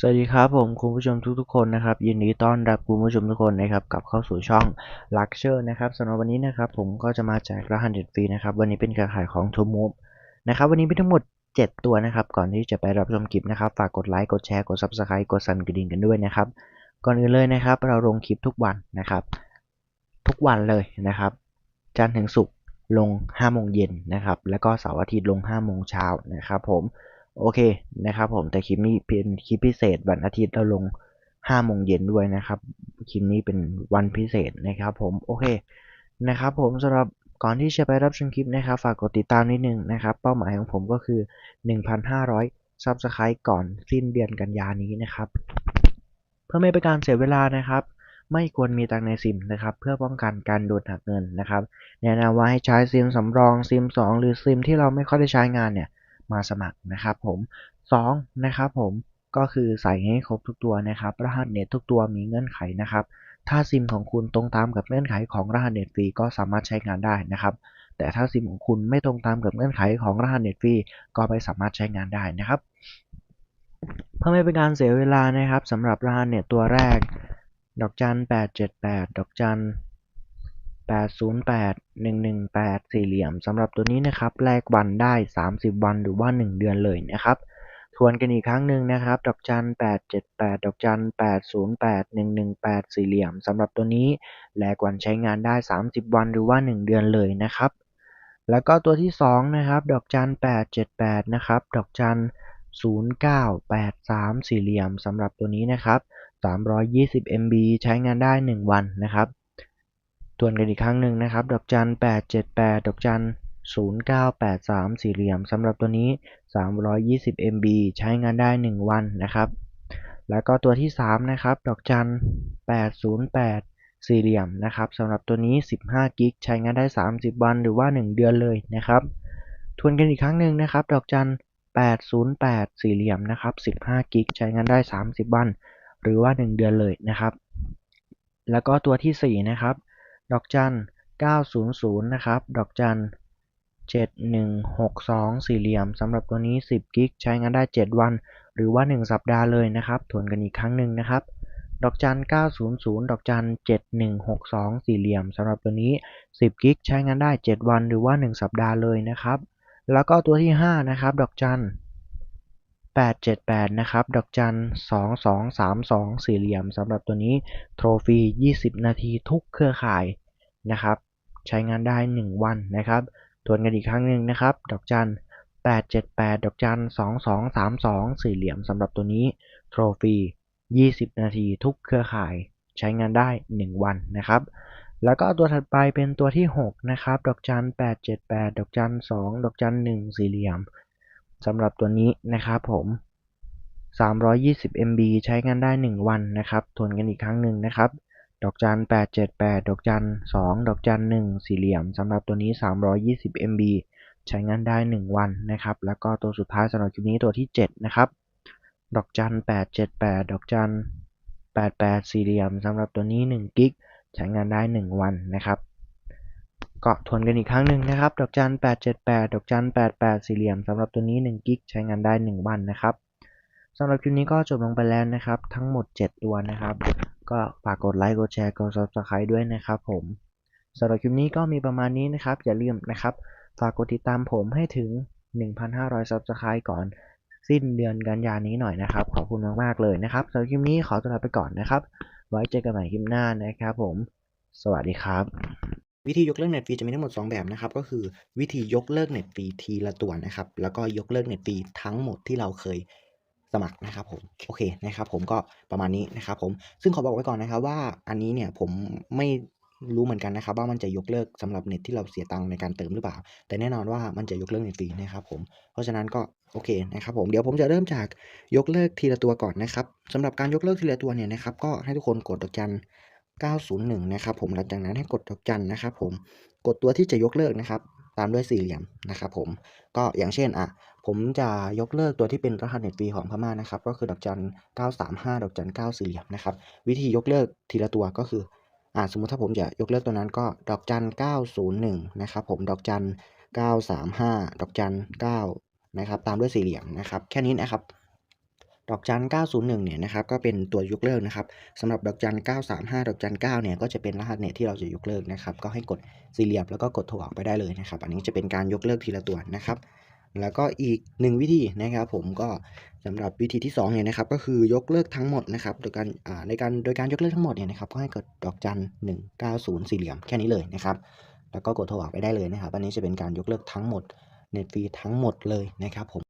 สวัสดีครับผมคุณผู้ชมทุกๆคนนะครับยินดีต้อนรับคุณผู้ชมทุกคนนะครับกลับเข้าสู่ช่อง l u x เชอร์นะครับสำหรับวันนี้นะครับผมก็จะมาแจกรหัสเด็ดฟรีนะครับวันนี้เป็นการขายของทูมูฟนะครับวันนี้มีทั้งหมด 7 ตัวนะครับก่อนที่จะไปรับชมคลิปนะครับฝากกดไลค์กดแชร์กด Subscribe กดสั่นกระดิ่งกันด้วยนะครับก่อนอื่นเลยนะครับเราลงคลิปทุกวันนะครับทุกวันเลยนะครับจันทร์ถึงศุกร์ลง5โมงเย็นนะครับแล้วก็เสาร์อาทิตย์ลง5โมงเช้านะครับผม โอเคนะครับผมแต่คลิปนี้เป็นคลิปพิเศษวันอาทิตย์เราลง5โมงเย็นด้วยนะครับคลิปนี้เป็นวันพิเศษนะครับผมโอเคนะครับผมสำหรับก่อนที่จะไปรับชมคลิปนะครับฝากกดติดตามนิดนึงนะครับ เป้าหมายของผมก็คือ 1,500 Subscribe ก่อนสิ้นเดือนกันยานี้นะครับ เพื่อไม่เป็นการเสียเวลานะครับ ไม่ควรมีตังในซิมนะครับ เพื่อป้องกันการโดนหักเงินนะครับ แนะนำว่าให้ใช้ซิมสำรองซิม 2 หรือซิมที่เราไม่ค่อยได้ใช้งานเนี่ย มาสมัครนะครับผม2นะครับผมก็คือใส่ให้ครบทุกตัวนะครับ รหัสเน็ตทุกตัวมีเงื่อนไขนะครับ ถ้าซิมของคุณตรงตามกับเงื่อนไขของรหัสเน็ตฟรีก็สามารถใช้งานได้นะครับ แต่ถ้าซิมของคุณไม่ตรงตามกับเงื่อนไขของรหัสเน็ตฟรีก็ไม่สามารถใช้งานได้นะครับ เพื่อไม่เป็นการเสียเวลานะครับสำหรับรหัสเน็ตตัวแรก ดอกจัน878 ดอกจัน 808 118 สี่เหลี่ยมสำหรับตัวนี้นะครับแลกวันได้ 30 วันหรือว่า 1 เดือนเลยนะครับทวนกันอีกครั้งหนึ่งนะครับดอกจัน 878 ดอกจัน 808 118 สี่เหลี่ยมสำหรับตัวนี้แลกวันใช้งานได้ 30 วันหรือว่า 1 เดือนเลยนะครับ แล้วก็ตัวที่ 2 นะครับ ดอกจัน 878 นะครับ ดอกจัน 0983 สี่เหลี่ยมสำหรับตัวนี้นะครับ 320 MB ใช้งานได้ 1 วันนะครับ ทวนกันอีกครั้งหนึ่งนะครับ ดอกจัน 878 ดอกจัน 0983 สี่เหลี่ยมสำหรับตัวนี้ 320 MB ใช้งานได้ 1 วันนะครับ แล้วก็ตัวที่ 3 นะครับ ดอกจัน 808 สี่เหลี่ยมนะครับสำหรับตัวนี้ 15 กิก ใช้งานได้ 30 วันหรือว่า 1 เดือนเลยนะครับ ทวนกันอีกครั้งหนึ่งนะครับ ดอกจัน 808 สี่เหลี่ยมนะครับ 15 กิก ใช้งานได้ 30 วัน หรือว่า 1 เดือนเลยนะครับ แล้วก็ตัวที่ 4 นะครับ ดอกจัน 900 นะครับ ดอกจัน 7162 สี่เหลี่ยมสำหรับตัวนี้ 10 กิก ใช้งานได้ 7 วัน หรือว่า 1 สัปดาห์เลยนะครับทวนกันอีกครั้งหนึ่งนะครับ ดอกจัน 900 ดอกจัน 7162 สี่เหลี่ยมสำหรับตัวนี้ 10 กิก ใช้งานได้ 7 วัน หรือว่า 1 สัปดาห์เลยนะครับ แล้วก็ตัวที่ 5 นะครับ ดอกจัน 878 นะครับ ดอกจัน 2232 สี่เหลี่ยมสำหรับตัวนี้โทรฟรี 20 นาทีทุกเครือข่ายนะครับ ใช้งานได้ 1 วันนะครับ ทวนกันอีกครั้งหนึ่งนะครับ ดอกจัน 878 ดอกจัน 2232 สี่เหลี่ยมสำหรับตัวนี้โทรฟรี 20 นาทีทุกเครือข่าย ใช้งานได้ 1 วันนะครับแล้วก็ตัวถัดไปเป็นตัวที่ 6 นะครับ ดอกจัน 878 ดอกจัน 2 ดอกจัน 1 สี่เหลี่ยม สำหรับตัวนี้นะครับผม 320 MB ใช้งานได้ 1 วันนะครับ ทวนกันอีกครั้งหนึ่งนะครับ ดอกจัน 878 ดอกจัน 2 ดอกจัน 1 สี่เหลี่ยมสำหรับตัวนี้ 320 MB ใช้งานได้ 1 วันนะครับ แล้วก็ตัวสุดท้ายสำหรับคลิปนี้ตัวที่ 7 นะครับ ดอกจัน 878 ดอกจัน 88 สี่เหลี่ยมสำหรับตัวนี้1กิกใช้งานได้ 1 วันนะครับ ก็ทวนกันอีกครั้งหนึ่งนะครับ ดอกจัน 878 ดอกจัน 88 สี่เหลี่ยมสำหรับตัวนี้1กิกใช้งานได้ 1 วันนะครับสำหรับคลิปนี้ก็จบลงไปแล้วนะครับ ทั้งหมด 7 ตัวนะครับ ก็ฝากกดไลค์ กดแชร์ กด subscribe ด้วยนะครับผมสำหรับคลิปนี้ก็มีประมาณนี้นะครับ อย่าลืมนะครับ ฝากกดติดตามผมให้ถึง 1,500 subscribe ก่อนสิ้นเดือนกันยานี้หน่อยนะครับ ขอบคุณมากๆเลยนะครับสำหรับคลิปนี้ขอตัวลาไปก่อนนะครับ ไว้เจอกันใหม่คลิปหน้านะครับผม สวัสดีครับ วิธียกเลิกเน็ตฟรีจะมีทั้งหมด 2 แบบนะครับ ก็คือวิธียกเลิกเน็ตฟรีทีละตัวนะครับ แล้วก็ยกเลิกเน็ตฟรีทั้งหมดที่เราเคยสมัครนะครับผมโอเคนะครับ ผมก็ประมาณนี้นะครับผมซึ่งขอบอกไว้ก่อนนะครับว่าอันนี้เนี่ยผมไม่รู้เหมือนกันนะครับว่ามันจะยกเลิกสำหรับเน็ตที่เราเสียตังค์ในการเติมหรือเปล่า แต่แน่นอนว่ามันจะยกเลิกเน็ตฟรีนะครับผมเพราะฉะนั้นก็โอเคนะครับผมเดี๋ยวผมจะเริ่มจากยกเลิกทีละตัวก่อนนะครับสำหรับการยกเลิกทีละตัวเนี่ยนะครับก็ให้ทุกคนกดดอกจัน 901 นะครับผมหลังจากนั้นให้กดดอกจันนะครับผมกดตัวที่จะยกเลิกนะครับ ตามด้วยสี่เหลี่ยมนะครับผมก็อย่างเช่นอะผมจะยกเลิกตัวที่เป็นรหัสเน็ตฟรีของพม่านะครับ ก็คือดอกจัน 935 ดอกจัน 9 สี่เหลี่ยมนะครับ วิธียกเลิกทีละตัวก็คืออ่าสมมติถ้าผมจะยกเลิกตัวนั้นก็ดอกจัน 901 นะครับผมดอกจัน 935 ดอกจัน 9 นะครับ ตามด้วยสี่เหลี่ยมนะครับ แค่นี้นะครับ ดอกจัน 901 เนี่ยนะครับก็เป็นตัวยกเลิกนะครับสำหรับดอกจัน 935 ดอกจัน 9 เนี่ยก็จะเป็นรหัสเน็ตที่เราจะยกเลิกนะครับก็ให้กดสี่เหลี่ยมแล้วก็กดโทรออกไปได้เลยนะครับ อันนี้จะเป็นการยกเลิกทีละตัวนะครับแล้วก็อีกหนึ่งวิธีนะครับผมก็สำหรับวิธีที่2เนี่ยนะครับก็คือยกเลิกทั้งหมดนะครับโดยการอ่าในการโดยการยกเลิกทั้งหมดเนี่ยนะครับก็ให้กดดอกจัน190 สี่เหลี่ยมแค่นี้เลยนะครับแล้วก็กดโทรออกไปได้เลยนะครับ อันนี้จะเป็นการยกเลิกทั้งหมดเน็ตฟรีทั้งหมดเลยนะครับผม